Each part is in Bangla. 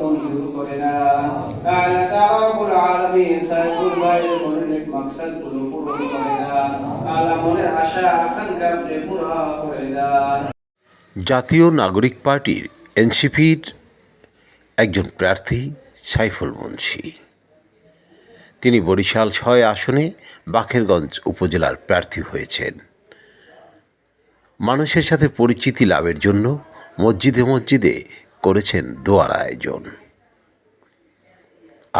মঞ্জুর করে না। জাতীয় নাগরিক পার্টির এনসিপির একজন প্রার্থী সাইফুল মুন্সি। তিনি বরিশাল ছয় আসনে বাখেরগঞ্জ উপজেলার প্রার্থী হয়েছেন। মানুষের সাথে পরিচিতি লাভের জন্য মসজিদে মসজিদে করেছেন দোয়ার আয়োজন।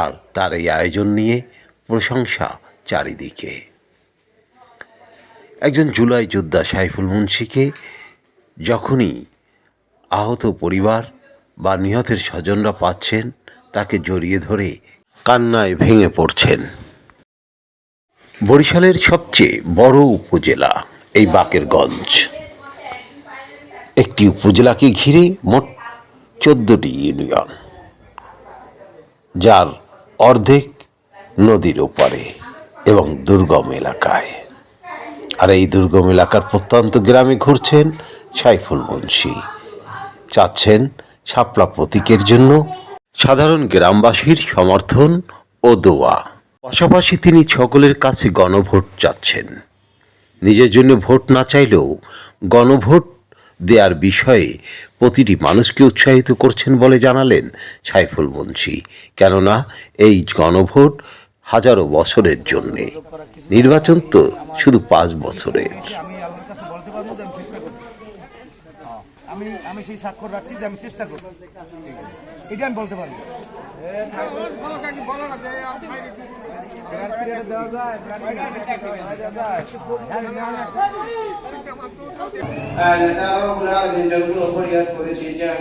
আর তার এই আয়োজন নিয়ে প্রশংসা চারিদিকে। একজন জুলাই যোদ্ধা সাইফুল মুন্সিকে যখনই আহত পরিবার বা নিহতের স্বজনরা পাচ্ছেন, তাকে জড়িয়ে ধরে কান্নায় ভেঙে পড়ছেন। বরিশালের সবচেয়ে বড় উপজেলা এই বাকেরগঞ্জ। একটি উপজেলাকে ঘিরে মোট চোদ্দটি ইউনিয়ন, যার অর্ধেক নদীর ওপারে এবং দুর্গম এলাকায়। আর এই দুর্গম এলাকার প্রত্যন্ত গ্রামে ঘুরছেন সাইফুল মুন্সি। চাচ্ছেন শাপলা প্রতীকের জন্য সাধারণ গ্রামবাসীর সমর্থন ও দোয়া। পাশাপাশি তিনি সকলের কাছে গণভোট চাচ্ছেন। নিজের জন্য ভোট না চাইলেও গণভোট দেওয়ার বিষয়ে প্রতিটি মানুষকে উৎসাহিত করছেন বলে জানালেন সাইফুল মুন্সি। কেননা এই গণভোট হাজারো বছরের জন্যে। নির্বাচন তো শুধু পাঁচ বছরের। হ্যাঁ, আমি আমি সেই স্বাক্ষর রাখছি যে আমি চেষ্টা করছি। এটা আমি বলতে পারব। আল্লাহ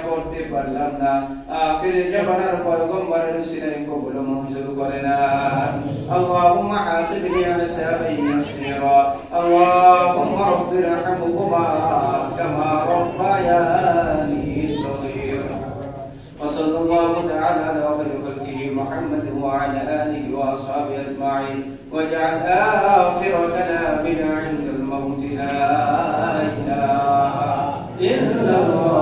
করতে পারলাম না আখির জামানার পয়গম্বরের সিনাই কবুল মঞ্জুর করে না আল্লাহুম্মা হাসিবনি হিসাবান ইয়াসীরা আল্লাহুম্মা أجمعين. واجعل آخر كلامنا عند الموت لا إله إلا الله.